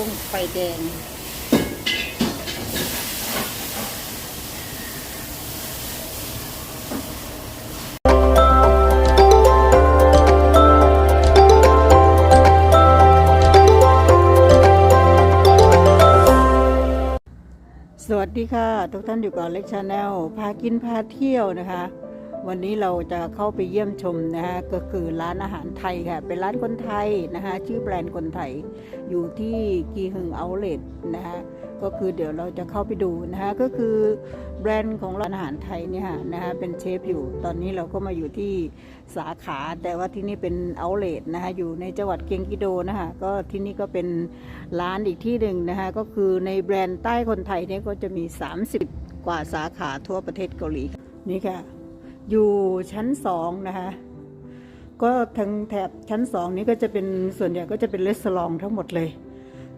กุ้งไฟแดง สวัสดีค่ะ ทุกท่านอยู่กับเล็กชาแนลพากินพาเที่ยวนะคะ วันนี้เราจะเข้าไปเยี่ยมชมนะคะก็คือร้านอาหารไทยค่ะ เป็นร้านคนไทยนะคะชื่อแบรนด์คนไทย อยู่ที่กีฮึงเอาเลตนะคะก็คือเดี๋ยวเราจะเข้าไปดูนะคะก็คือแบรนด์ของร้านอาหารไทยเนี่ยค่ะนะคะเป็นเชฟอยู่ ตอนนี้เราก็มาอยู่ที่สาขา แต่ว่าที่นี่เป็นเอาเลตนะคะอยู่ในจังหวัดเกียงกิโดนะคะก็ที่นี่ก็เป็นร้านอีกที่หนึ่งนะคะก็คือในแบรนด์ใต้คนไทยเนี่ยก็จะมี 30 กว่าสาขาทั่วประเทศเกาหลีนี่ค่ะ อยู่ชั้นสองนะคะก็ทางแถบชั้นสองนี้ก็จะเป็นส่วนใหญ่ก็จะเป็นรีสอร์ททั้งหมดเลย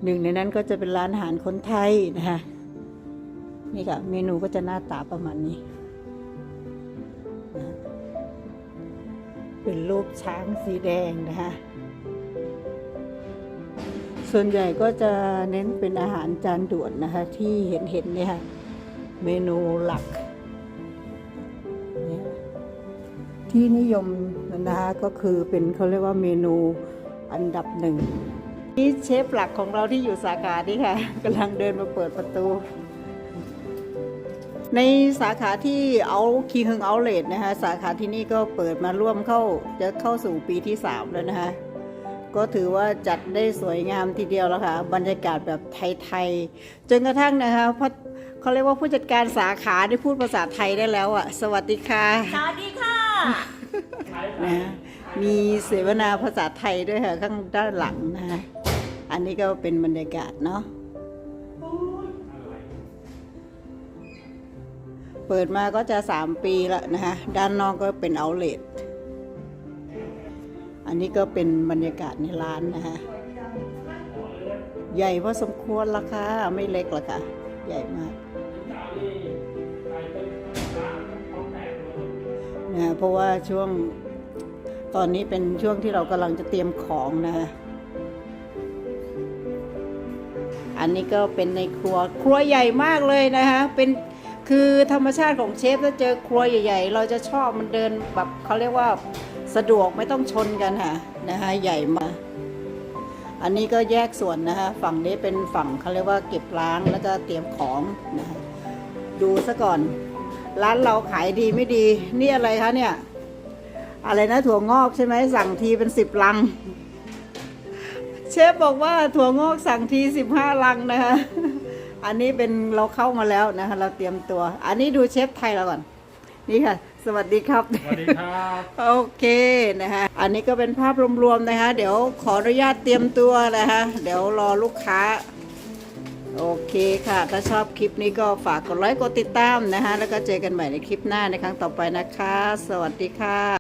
หนึ่งในนั้นก็จะเป็นร้านอาหารคนไทยนะคะนี่ค่ะเมนูก็จะหน้าตาประมาณนี้นะเป็นรูปช้างสีแดงนะคะส่วนใหญ่ก็จะเน้นเป็นอาหารจานด่วนนะคะ ที่เห็นเห็นๆเนี่ยค่ะ เมนูหลัก ที่นิยมนะคะก็คือเป็นเขาเรียกว่าเมนูอันดับหนึ่งนี่เชฟหลักของเราที่อยู่สาขานี้ค่ะกำลังเดินมาเปิดประตู ในสาขาที่เอาคีฮึงเอาเลดนะคะสาขาที่นี่ก็เปิดมาร่วมเข้าจะเข้าสู่ปีที่ 3 แล้วนะคะก็ถือว่าจัดได้สวยงามทีเดียวแล้วค่ะ บรรยากาศแบบไทยๆจนกระทั่งนะคะพระเขาเรียกว่าผู้จัดการสาขาได้พูดภาษาไทยได้แล้วอะ สวัสดีค่ะ สวัสดีค่ะ นะมีเสวนาภาษาไทยด้วยค่ะ ข้างด้านหลังนะคะอันนี้ก็เป็นบรรยากาศเนาะเปิดมาก็จะสามปีแล้วนะคะด้านนอกก็เป็นเอาเลทอันนี้ก็เป็นบรรยากาศในร้านนะคะใหญ่พอสมควรละค่ะ ไม่เล็กละค่ะ ใหญ่มาก นะเพราะว่าช่วงตอนนี้เป็นช่วงที่เรากำลังจะเตรียมของนะคะอันนี้ก็เป็นในครัวครัวใหญ่มากเลยนะคะเป็นคือธรรมชาติของเชฟถ้าเจอครัวใหญ่ ๆ เราจะชอบมันเดินแบบเขาเรียกว่าสะดวกไม่ต้องชนกันค่ะนะคะใหญ่มาอันนี้ก็แยกส่วนนะคะฝั่งนี้เป็นฝั่งเขาเรียกว่าเก็บล้างแล้วก็เตรียมของนะคะดูซะก่อน ร้านเราขายดีไม่ดี นี่อะไรคะเนี่ย อะไรนะถั่วงอกใช่ไหมสั่งทีเป็นสิบลัง เชฟบอกว่าถั่วงอกสั่งทีสิบห้าลังนะคะ อันนี้เป็นเราเข้ามาแล้วนะคะ เราเตรียมตัว อันนี้ดูเชฟไทยเราก่อน นี่ค่ะ สวัสดีครับ สวัสดีครับ โอเคนะคะอันนี้ก็เป็นภาพรวมๆนะคะ เดี๋ยวขออนุญาตเตรียมตัวนะคะ เดี๋ยวรอลูกค้า โอเคค่ะ ถ้าชอบคลิปนี้ก็ฝากกดไลค์กดติดตามนะคะ แล้วก็เจอกันใหม่ในคลิปหน้าในครั้งต่อไปนะคะ สวัสดีค่ะ